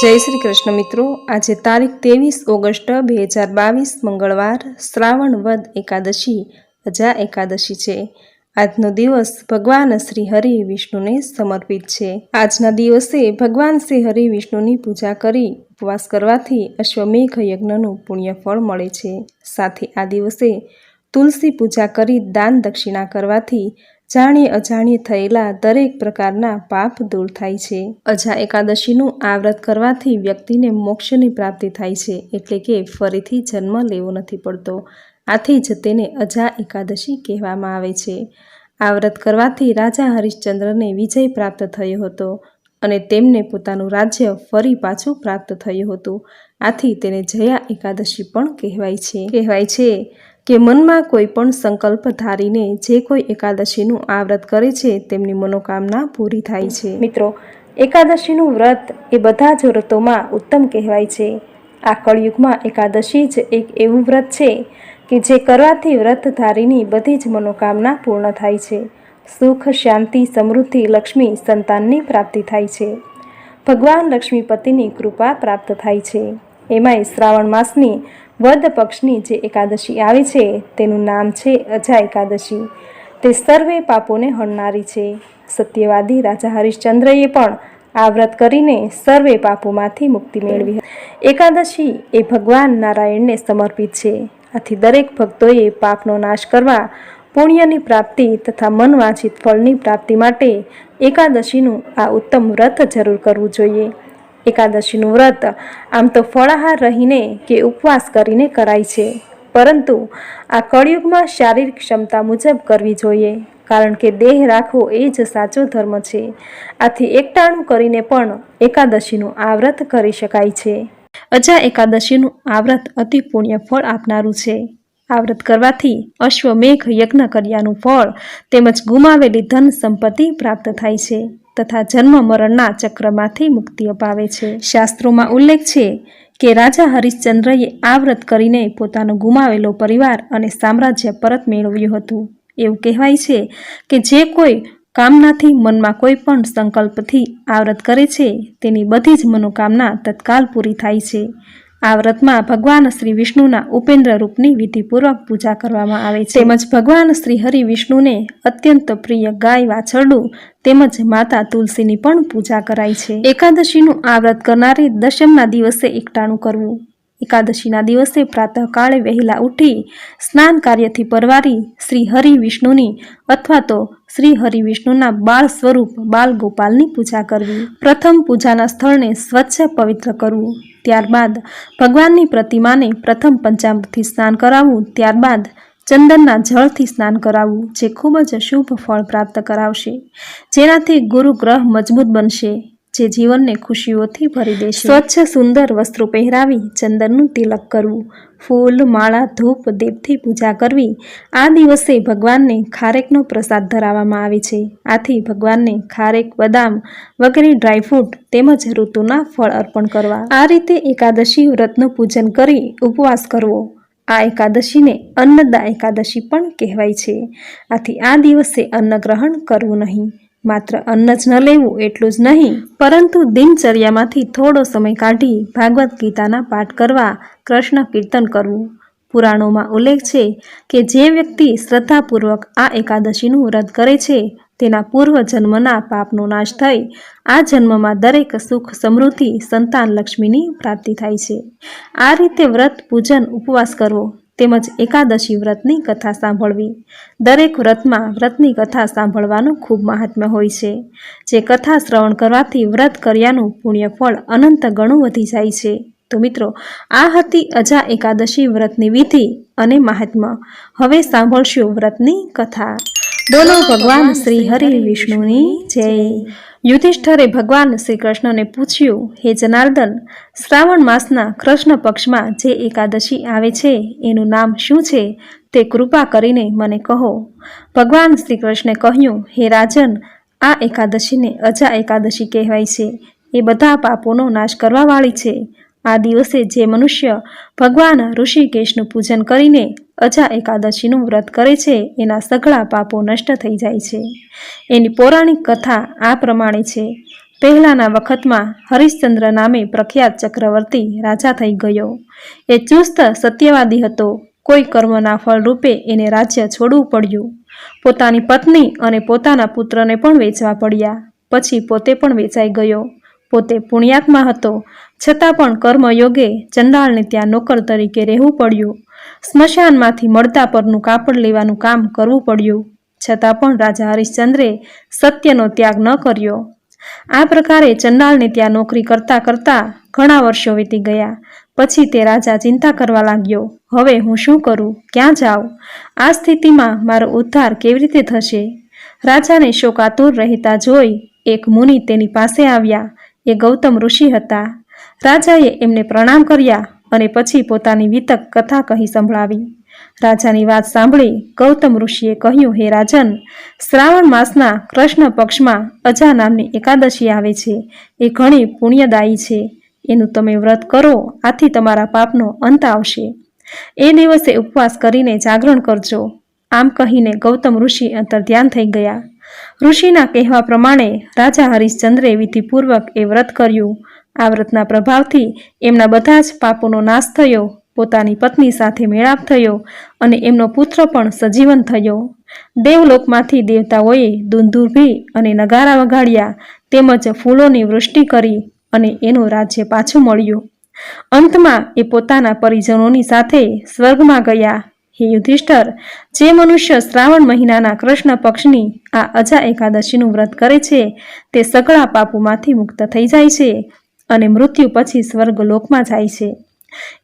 જય શ્રી કૃષ્ણ મિત્રો. આજે તારીખ ત્રેવીસ ઓગસ્ટ બે હજાર બાવીસ મંગળવાર શ્રાવણ વદ એકાદશી, અજા એકાદશી છે. આજનો દિવસ ભગવાન શ્રી હરિ વિષ્ણુને સમર્પિત છે. આજના દિવસે ભગવાન શ્રી હરિ વિષ્ણુની પૂજા કરી, ઉપવાસ કરવાથી અશ્વમેઘ યજ્ઞનું પુણ્ય ફળ મળે છે. સાથે આ દિવસે તુલસી પૂજા કરી દાન દક્ષિણા કરવાથી જાણીએ અજાણી થયેલા દરેક પ્રકારના પાપ દૂર થાય છે. અજા એકાદશીનું આ વ્રત કરવાથી વ્યક્તિને મોક્ષની પ્રાપ્તિ થાય છે, એટલે કે ફરીથી જન્મ લેવો નથી પડતો. આથી જ તેને અજા એકાદશી કહેવામાં આવે છે. આ વ્રત કરવાથી રાજા હરિશ્ચંદ્રને વિજય પ્રાપ્ત થયો હતો અને તેમને પોતાનું રાજ્ય ફરી પાછું પ્રાપ્ત થયું હતું. આથી તેને જયા એકાદશી પણ કહેવાય છે. કહેવાય છે કે મનમાં કોઈ પણ સંકલ્પ ધારીને જે કોઈ એકાદશીનું આ વ્રત કરે છે, તેમની મનોકામના પૂરી થાય છે. મિત્રો, એકાદશીનું વ્રત એ બધા જ વ્રતોમાં ઉત્તમ કહેવાય છે. આ કળયુગમાં એકાદશી જ એક એવું વ્રત છે કે જે કરવાથી વ્રત ધારીની બધી જ મનોકામના પૂર્ણ થાય છે. સુખ, શાંતિ, સમૃદ્ધિ, લક્ષ્મી, સંતાનની પ્રાપ્તિ થાય છે. ભગવાન લક્ષ્મીપતિની કૃપા પ્રાપ્ત થાય છે. એમાંય શ્રાવણ માસની વદ પક્ષની જે એકાદશી આવે છે, તેનું નામ છે અજા એકાદશી. તે સર્વે પાપોને હણનારી છે. સત્યવાદી રાજા હરિશ્ચંદ્રએ પણ આ વ્રત કરીને સર્વે પાપોમાંથી મુક્તિ મેળવી એકાદશી એ ભગવાન નારાયણને સમર્પિત છે. આથી દરેક ભક્તોએ પાપનો નાશ કરવા, પુણ્યની પ્રાપ્તિ તથા મનવાંછિત ફળની પ્રાપ્તિ માટે એકાદશીનું આ ઉત્તમ વ્રત જરૂર કરવું જોઈએ. એકાદશીનું વ્રત. આમ તો ફળાહાર રહીને કે ઉપવાસ કરીને કરાય છે. પરંતુ આ કળયુગમાં શારીરિક ક્ષમતા મુજબ કરવી જોઈએ, કારણ કે દેહ રાખવો એ જ સાચો ધર્મ છે. આથી એકટાણું કરીને પણ એકાદશીનું આ વ્રત કરી શકાય છે. અજા એકાદશીનું આ વ્રત અતિ પુણ્ય ફળ આપનારું છે. આ વ્રત કરવાથી અશ્વમેઘ યજ્ઞ કર્યાનું ફળ તેમજ ગુમાવેલી ધન સંપત્તિ પ્રાપ્ત થાય છે. તથા જન્મ મરણના ચક્રમાંથી મુક્તિ અપાવે છે. શાસ્ત્રોમાં ઉલ્લેખ છે કે રાજા હરિશ્ચંદ્રએ આ વ્રત કરીને પોતાનો ગુમાવેલો પરિવાર અને સામ્રાજ્ય પરત મેળવ્યું હતું. એવું કહેવાય છે કે જે કોઈ કામનાથી મનમાં કોઈ પણ સંકલ્પથી આ વ્રત કરે છે, તેની બધી જ મનોકામના તત્કાલ પૂરી થાય છે. આ વ્રતમાં ભગવાન શ્રી વિષ્ણુના ઉપેન્દ્ર રૂપની વિધિપૂર્વક પૂજા કરવામાં આવે છે. તેમજ ભગવાન શ્રી હરિ વિષ્ણુને અત્યંત પ્રિય ગાય વાછરડું તેમજ માતા તુલસીની પણ પૂજા કરાય છે. એકાદશીનું આ વ્રત કરનારે દશમના દિવસે એકટાણું કરવું. એકાદશીના દિવસે પ્રાતઃકાળે વહેલા ઉઠી સ્નાન કાર્યથી પરવારી શ્રી હરિ વિષ્ણુની અથવા તો શ્રી હરિ વિષ્ણુના બાળ સ્વરૂપ બાલ ગોપાલની પૂજા કરવી. પ્રથમ પૂજાના સ્થળને સ્વચ્છ પવિત્ર કરવું. ત્યારબાદ ભગવાનની પ્રતિમાને પ્રથમ પંચામૃતથી સ્નાન કરાવવું, ત્યારબાદ ચંદનના જળથી સ્નાન કરાવવું, જે ખૂબ જ શુભ ફળ પ્રાપ્ત કરાવશે. જેનાથી ગુરુ ગ્રહ મજબૂત બનશે. જે જીવનને ખુશીઓથી ભરી દેશે સ્વચ્છ, સુંદર વસ્ત્રો પહેરાવી, ચંદનનું તિલક કરવું, ફૂલ, માળા, ધૂપ, દીપથી પૂજા કરવી, આ દિવસે ભગવાનને ખારેકનો પ્રસાદ ધરાવવામાં આવે છે. આથી ભગવાનને ખારેક, બદામ વગેરે ડ્રાયફ્રૂટ તેમજ ઋતુના ફળ અર્પણ કરવા. આ રીતે એકાદશી વ્રતનું પૂજન કરી ઉપવાસ કરવો. આ એકાદશીને અન્નદા એકાદશી પણ કહેવાય છે. આથી આ દિવસે અન્ન ગ્રહણ કરવું નહીં. માત્ર અન્ન જ ન લેવું એટલું જ નહીં, પરંતુ દિનચર્યામાંથી થોડો સમય કાઢી ભાગવત ગીતાના પાઠ કરવા કૃષ્ણ કીર્તન કરવું. પુરાણોમાં ઉલ્લેખ છે કે જે વ્યક્તિ શ્રદ્ધાપૂર્વક આ એકાદશીનું વ્રત કરે છે, તેના પૂર્વ જન્મના પાપનો નાશ થઈ, આ જન્મમાં દરેક સુખ સમૃદ્ધિ સંતાન લક્ષ્મીની પ્રાપ્તિ થાય છે. આ રીતે વ્રત પૂજન ઉપવાસ કરવો તેમજ એકાદશી વ્રતની કથા સાંભળવી. દરેક વ્રતમાં વ્રતની કથા સાંભળવાનું ખૂબ મહાત્મ્ય હોય છે. જે કથા શ્રવણ કરવાથી વ્રત કર્યાનું પુણ્ય ફળ અનંત ગણું વધી જાય છે. તો મિત્રો, આ હતી અજા એકાદશી વ્રતની વિધિ અને મહાત્મ્ય. હવે સાંભળશું વ્રતની કથા. બોલો ભગવાન શ્રી હરિ વિષ્ણુની જય. યુધિષ્ઠરે ભગવાન શ્રી કૃષ્ણને પૂછ્યું, હે જનાર્દન, શ્રાવણ માસના કૃષ્ણ પક્ષમાં જે એકાદશી આવે છે, એનું નામ શું છે? તે કૃપા કરીને મને કહો. ભગવાન શ્રી કૃષ્ણે કહ્યું, હે રાજન, આ એકાદશીને અજા એકાદશી કહેવાય છે. એ બધા પાપોનો નાશ કરવાવાળી છે. આ દિવસે જે મનુષ્ય ભગવાન ઋષિકેશનું પૂજન કરીને અજા એકાદશીનું વ્રત કરે છે, એના સઘળા પાપો નષ્ટ થઈ જાય છે. એની પૌરાણિક કથા આ પ્રમાણે છે. પહેલાના વખતમાં હરિશ્ચંદ્ર નામે પ્રખ્યાત ચક્રવર્તી રાજા થઈ ગયો. એ ચુસ્ત, સત્યવાદી હતો. કોઈ કર્મના ફળરૂપે એને રાજ્ય છોડવું પડ્યું. પોતાની પત્ની અને પોતાના પુત્રને પણ વેચવા પડ્યા. પછી પોતે પણ વેચાઈ ગયો. પોતે પુણ્યાત્મા હતો. છતાં પણ કર્મયોગે ચંડાળને ત્યાં નોકર તરીકે રહેવું પડ્યું. સ્મશાનમાંથી મળતા પરનું કાપડ લેવાનું કામ કરવું પડ્યું. છતાં પણ રાજા હરિશ્ચંદ્રે સત્યનો ત્યાગ ન કર્યો. આ પ્રકારે ચંડાળને ત્યાં નોકરી કરતા કરતા ઘણા વર્ષો વીતી ગયા. પછી તે રાજા ચિંતા કરવા લાગ્યો, હવે હું શું કરું? ક્યાં જાઉં? આ સ્થિતિમાં મારો ઉદ્ધાર કેવી રીતે થશે? રાજાને શોકાતુર રહેતા જોઈ એક મુનિ તેની પાસે આવ્યા. એ ગૌતમ ઋષિ હતા. રાજાએ એમને પ્રણામ કર્યા અને પછી પોતાની વિતક કથા કહી સંભળાવી. રાજાની વાત સાંભળી ગૌતમ ઋષિએ કહ્યું, હે રાજન, શ્રાવણ માસના કૃષ્ણ પક્ષમાં અજા નામની એકાદશી આવે છે. એ ઘણી પુણ્યદાયી છે. એનું તમે વ્રત કરો, આથી તમારા પાપનો અંત આવશે. એ દિવસે ઉપવાસ કરીને જાગરણ કરજો. આમ કહીને ગૌતમ ઋષિ અંતર્ધ્યાન થઈ ગયા. ઋષિના કહેવા પ્રમાણે રાજા હરિશ્ચંદ્રે વિધિપૂર્વક એ વ્રત કર્યું. આ વ્રતના પ્રભાવથી એમના બધા જ પાપોનો નાશ થયો, પોતાની પત્ની સાથે મેળાપ થયો અને એમનો પુત્ર પણ સજીવન થયો. દેવલોકમાંથી દેવતાઓએ દુંધુરભી અને નગારા વગાડ્યા, તેમજ ફૂલોની વૃષ્ટિ કરી અને એનું રાજ્ય પાછું મળ્યું. અંતમાં એ પોતાના પરિજનોની સાથે સ્વર્ગમાં ગયા. હે યુધિષ્ઠર, જે મનુષ્ય શ્રાવણ મહિનાના કૃષ્ણ પક્ષની આ અજા એકાદશીનું વ્રત કરે છે, તે સકળા પાપોમાંથી મુક્ત થઈ જાય છે. અને મૃત્યુ પછી સ્વર્ગ લોકમાં જાય છે.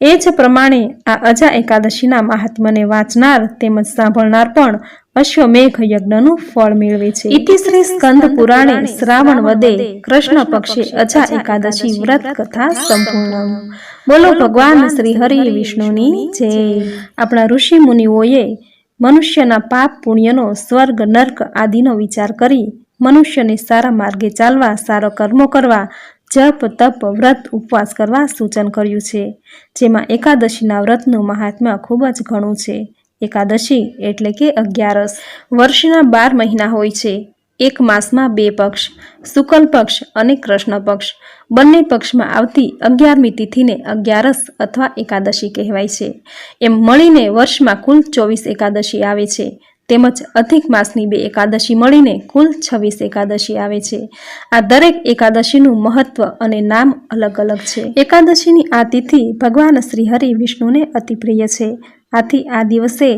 એ જ પ્રમાણે આ અજા એકાદશીના મહાત્મને વાંચનાર તેમજ સાંભળનાર પણ અશ્વમેઘ યજ્ઞનું ફળ મેળવે છે. ઇતિશ્રી સ્કંદ પુરાણે શ્રાવણ વદે કૃષ્ણ પક્ષે અજા એકાદશી વ્રત કથા સંપૂર્ણ. બોલો ભગવાન શ્રી હરિ વિષ્ણુની જય. આપણા ઋષિ મુનિઓએ મનુષ્યના પાપ પુણ્યનો સ્વર્ગ, નર્ક આદિનો વિચાર કરી મનુષ્યને સારા માર્ગે ચાલવા, સારા કર્મો કરવા જપ, તપ, વ્રત, ઉપવાસ કરવા સૂચન કર્યું છે. જેમાં એકાદશીના વ્રતનું મહાત્મ્ય ખૂબ જ ઘણું છે. એકાદશી એટલે કે અગિયારસ. વર્ષના બાર મહિના હોય છે. એક માસમાં બે પક્ષ, શુકલ પક્ષ અને કૃષ્ણ પક્ષ. બંને પક્ષમાં આવતી અગિયારમી તિથિને અગિયારસ અથવા એકાદશી કહેવાય છે. એમ મળીને વર્ષમાં કુલ ચોવીસ એકાદશી આવે છે. તેમજ અધિક માસની બે એકાદશી મળીને કુલ છવ્વીસ એકાદશી આવે છે. આ દરેક એકાદશીનું મહત્વ અને નામ અલગ અલગ છે. એકાદશીની આ તિથિ ભગવાન શ્રી હરિ વિષ્ણુને અતિ પ્રિય છે. આથી આ દિવસે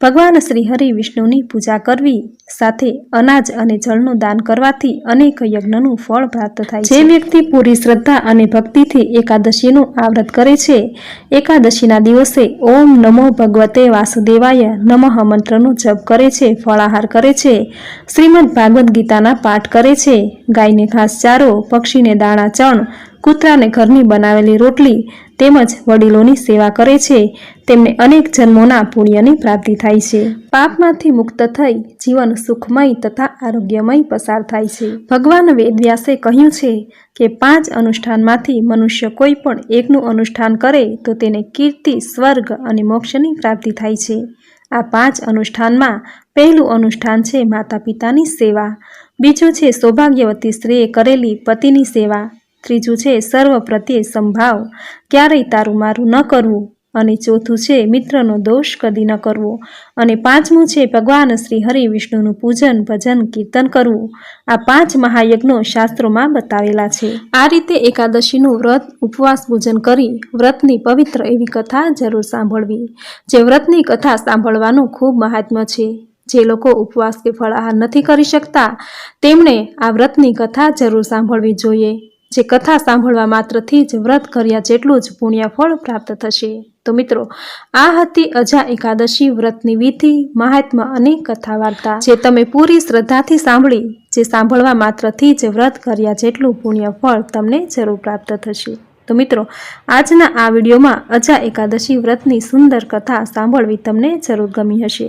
ભગવાન શ્રી હરિ વિષ્ણુની પૂજા કરવી સાથે અનાજ અને જળનું દાન કરવાથી અનેક યજ્ઞનું ફળ પ્રાપ્ત થાય છે. જે વ્યક્તિ પૂરી શ્રદ્ધા અને ભક્તિથી એકાદશીનું આ વ્રત કરે છે એકાદશીના દિવસે ઓમ નમો ભગવતે વાસુદેવાય નમઃ મંત્રનો જપ કરે છે ફળાહાર કરે છે શ્રીમદ ભાગવદ્ ગીતાના પાઠ કરે છે ગાયને ઘાસચારો પક્ષીને દાણા ચણ કૂતરાને ઘરની બનાવેલી રોટલી તેમજ વડીલોની સેવા કરે છે. તેમને અનેક જન્મોના પુણ્યની પ્રાપ્તિ થાય છે. પાપમાંથી મુક્ત થઈ જીવન સુખમય તથા આરોગ્યમય પસાર થાય છે. ભગવાન વેદવ્યાસે કહ્યું છે કે, પાંચ અનુષ્ઠાનમાંથી મનુષ્ય કોઈ પણ એકનું અનુષ્ઠાન કરે તો તેને કીર્તિ, સ્વર્ગ અને મોક્ષની પ્રાપ્તિ થાય છે. આ પાંચ અનુષ્ઠાનમાં પહેલું અનુષ્ઠાન છે માતા પિતાની સેવા. બીજું છે સૌભાગ્યવતી સ્ત્રીએ કરેલી પતિની સેવા. ત્રીજું છે, સર્વ પ્રત્યે સંભાવ. ક્યારેય તારું મારું ન કરવું. અને ચોથું છે, મિત્રનો દોષ કદી ન કરવો. અને પાંચમું છે, ભગવાન શ્રી હરિ વિષ્ણુનું પૂજન, ભજન, કીર્તન કરવું. આ પાંચ મહાયજ્ઞો શાસ્ત્રોમાં બતાવેલા છે. આ રીતે એકાદશીનું વ્રત, ઉપવાસ, પૂજન કરી વ્રતની પવિત્ર એવી કથા જરૂર સાંભળવી. જે વ્રતની કથા સાંભળવાનું ખૂબ મહાત્મ્ય છે. જે લોકો ઉપવાસ કે ફળાહાર નથી કરી શકતા તેમણે આ વ્રતની કથા જરૂર સાંભળવી જોઈએ. જે કથા સાંભળવા માત્રથી જ વ્રત કર્યા જેટલું જ પુણ્યફળ પ્રાપ્ત થશે. તો મિત્રો, આ હતી અજા એકાદશી વ્રતની વિધિ, મહાત્મા અને કથા વાર્તા જે તમે પૂરી શ્રદ્ધાથી સાંભળી, જે સાંભળવા માત્રથી જ વ્રત કર્યા જેટલું પુણ્યફળ તમને જરૂર પ્રાપ્ત થશે. તો મિત્રો, આજના આ વિડીયોમાં અજા એકાદશી વ્રતની સુંદર કથા સાંભળવી તમને જરૂર ગમી હશે.